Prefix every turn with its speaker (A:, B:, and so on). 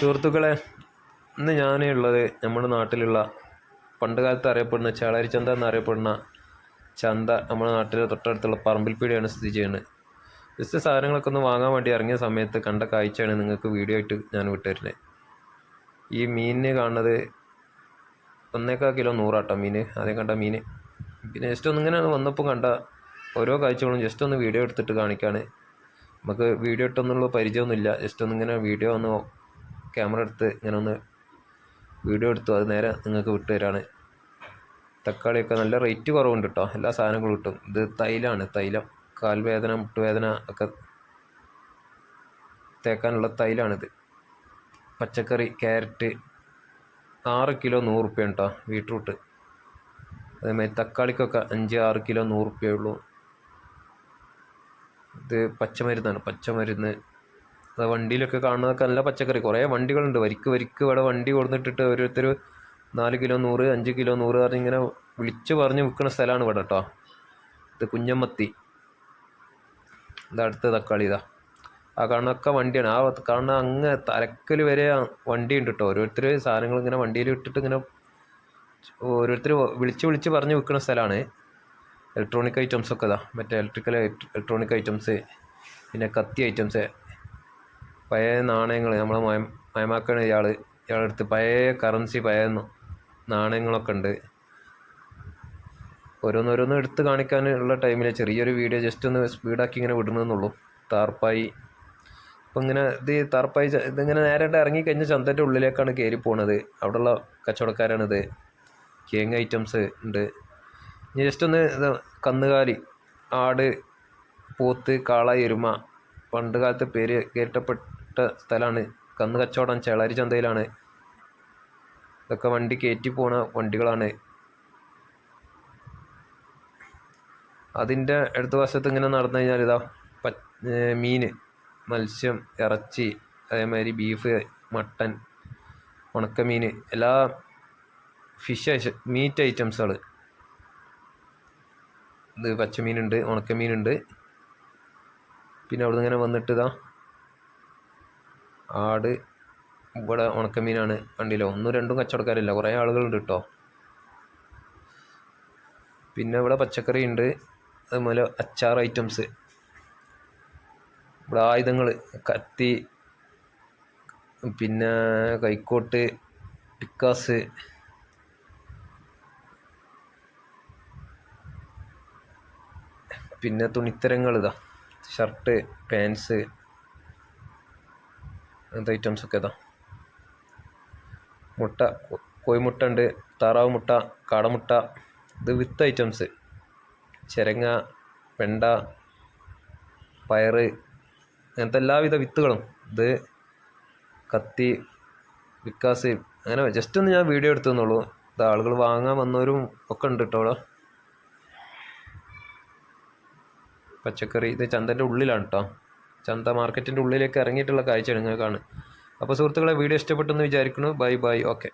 A: സുഹൃത്തുക്കളെ ഇന്ന് ഞാൻ ഉള്ളത് നമ്മുടെ നാട്ടിലുള്ള പണ്ട് കാലത്ത് അറിയപ്പെടുന്ന ചേളാരി ചന്ത എന്നറിയപ്പെടുന്ന ചന്ത നമ്മുടെ നാട്ടിലെ തൊട്ടടുത്തുള്ള പറമ്പിൽ പീടിയാണ് സ്ഥിതി ചെയ്യുന്നത്. ജസ്റ്റ് സാധനങ്ങളൊക്കെ ഒന്ന് വാങ്ങാൻ വേണ്ടി ഇറങ്ങിയ സമയത്ത് കണ്ട കാഴ്ചയാണ് നിങ്ങൾക്ക് വീഡിയോ ആയിട്ട് ഞാൻ വിട്ടുതരുന്നത്. ഈ മീനിന് കാണുന്നത് ഒന്നേക്കാൾ കിലോ നൂറാട്ടോ മീൻ ആദ്യം കണ്ട മീൻ പിന്നെ ജസ്റ്റ് ഒന്നിങ്ങനെ വന്നപ്പോൾ കണ്ട ഓരോ കാഴ്ചകളും ജസ്റ്റ് ഒന്ന് വീഡിയോ എടുത്തിട്ട് കാണിക്കാണ്. നമുക്ക് വീഡിയോ ഇട്ടൊന്നുള്ള പരിചയമൊന്നുമില്ല. ജസ്റ്റ് ഒന്നിങ്ങനെ വീഡിയോ ഒന്ന് ക്യാമറ എടുത്ത് ഞാനൊന്ന് വീഡിയോ എടുത്തു. അത് നേരെ നിങ്ങൾക്ക് വിട്ടു തരാണ്. തക്കാളിയൊക്കെ നല്ല റേറ്റ് കുറവുണ്ട് കേട്ടോ എല്ലാ സാധനങ്ങളും കിട്ടും. ഇത് തൈലാണ്. തൈലം കാൽവേദന മുട്ടുവേദന ഒക്കെ തേക്കാനുള്ള തൈലാണിത്. പച്ചക്കറി ക്യാരറ്റ് ആറ് കിലോ നൂറ് റുപ്യ കേട്ടോ ബീട്രൂട്ട്. അതേമാതിരി തക്കാളിക്കൊക്കെ അഞ്ച് ആറ് കിലോ നൂറ് റുപ്യേ ഉള്ളൂ. ഇത് പച്ചമരുന്നാണ്. പച്ചമരുന്ന് അത് വണ്ടിയിലൊക്കെ കാണുന്നതൊക്കെ നല്ല പച്ചക്കറി. കുറേ വണ്ടികളുണ്ട്. വരിക്ക് വരിക്ക് ഇവിടെ വണ്ടി കൊടുത്തിട്ടിട്ട് ഓരോരുത്തർ നാല് കിലോ നൂറ് അഞ്ച് കിലോ നൂറ് പറഞ്ഞ് ഇങ്ങനെ വിളിച്ച് പറഞ്ഞ് വിൽക്കുന്ന സ്ഥലമാണ് ഇവിടെ കേട്ടോ ഇത് കുഞ്ഞമ്മത്തി. ഇത് അടുത്ത തക്കാളി ഇതാ. ആ കാണുന്നൊക്കെ വണ്ടിയാണ്. ആ കാണുന്ന അങ്ങ് തലക്കൽ വരെ വണ്ടി ഉണ്ട് കേട്ടോ ഓരോരുത്തർ സാധനങ്ങൾ ഇങ്ങനെ വണ്ടിയിൽ ഇട്ടിട്ട് ഇങ്ങനെ ഓരോരുത്തർ വിളിച്ച് വിളിച്ച് പറഞ്ഞ് വിൽക്കുന്ന സ്ഥലമാണ് ഇലക്ട്രോണിക് ഐറ്റംസ് ഒക്കെ ഇതാ. മറ്റേ ഇലക്ട്രിക്കൽ ഇലക്ട്രോണിക് ഐറ്റംസ് പിന്നെ കത്തി ഐറ്റംസ് പഴയ നാണയങ്ങൾ നമ്മളെ മയ മയമാക്കണ ഇയാൾ ഇയാളെടുത്ത് പഴയ കറൻസി പഴയ നാണയങ്ങളൊക്കെ ഉണ്ട്. ഓരോന്നോരോന്ന് എടുത്ത് കാണിക്കാനുള്ള ടൈമിൽ ചെറിയൊരു വീഡിയോ ജസ്റ്റ് ഒന്ന് സ്പീഡാക്കി ഇങ്ങനെ വിടുന്നതെന്നുള്ളൂ താർപ്പായി. അപ്പം ഇങ്ങനെ ഇത് താർപ്പായി ഇതിങ്ങനെ നേരിട്ട് ഇറങ്ങിക്കഴിഞ്ഞാൽ ചന്തന്റെ ഉള്ളിലേക്കാണ് കയറി പോണത്. അവിടെയുള്ള കച്ചവടക്കാരാണിത്. കേങ് ഐറ്റംസ് ഉണ്ട്. ഇനി ജസ്റ്റ് ഒന്ന് കന്നുകാലി ആട് പോത്ത് കാള എരുമ പണ്ട് കാലത്ത് പേര് കേട്ടപ്പെട്ട സ്ഥലമാണ്. കന്ന് കച്ചവടം ചേളാരി ചന്തയിലാണ്. ഇതൊക്കെ വണ്ടി കയറ്റി പോണ വണ്ടികളാണ്. അതിന്റെ അടുത്ത വശത്ത് ഇങ്ങനെ നടന്നു കഴിഞ്ഞാൽ ഇതാ പ മീൻ മത്സ്യം ഇറച്ചി അതേമാതിരി ബീഫ് മട്ടൻ ഉണക്കമീൻ എല്ലാ ഫിഷ് ഐറ്റ മീറ്റ് ഐറ്റംസുകൾ ഇത് പച്ചമീനുണ്ട് ഉണക്കമീനുണ്ട്. പിന്നെ അവിടെ ഇങ്ങനെ വന്നിട്ട് ഇതാ ആട് ഇവിടെ ഉണക്കമീനാണ്. കണ്ടില്ലോ? ഒന്നും രണ്ടും കച്ചവടക്കാരില്ല. കുറേ ആളുകളുണ്ട് കേട്ടോ. പിന്നെ ഇവിടെ പച്ചക്കറി ഉണ്ട്. അതുപോലെ അച്ചാർ ഐറ്റംസ്. ഇവിടെ ആയുധങ്ങൾ കത്തി പിന്നെ കൈക്കോട്ട് പിക്കാസ് പിന്നെ തുണിത്തരങ്ങൾ ഇതാ. ഷർട്ട് പാൻസ് അങ്ങനത്തെ ഐറ്റംസ് ഒക്കെ ഇതാ. മുട്ട കോയിമുട്ട ഉണ്ട് താറാവ് മുട്ട കാടമുട്ട ഇത് വിത്ത് ഐറ്റംസ് ചിരങ്ങ വെണ്ട പയറ് അങ്ങനത്തെ എല്ലാവിധ വിത്തുകളും. ഇത് കത്തി വിക്കാസ് അങ്ങനെ ജസ്റ്റ് ഒന്ന് ഞാൻ വീഡിയോ എടുത്തു എന്നുള്ളൂ ഇത് ആളുകൾ വാങ്ങാൻ വന്നവരും ഒക്കെ ഉണ്ട് കേട്ടോ പച്ചക്കറി ഇത് ചന്തന്റെ ഉള്ളിലാണ് കേട്ടോ ചന്ത മാർക്കറ്റിന്റെ ഉള്ളിലേക്ക് ഇറങ്ങിയിട്ടുള്ള കാഴ്ചയാണ് നിങ്ങൾക്കാണ്. അപ്പോൾ സുഹൃത്തുക്കളെ വീഡിയോ ഇഷ്ടപ്പെട്ടെന്ന് വിചാരിക്കുന്നു. Bye bye. ഓക്കെ.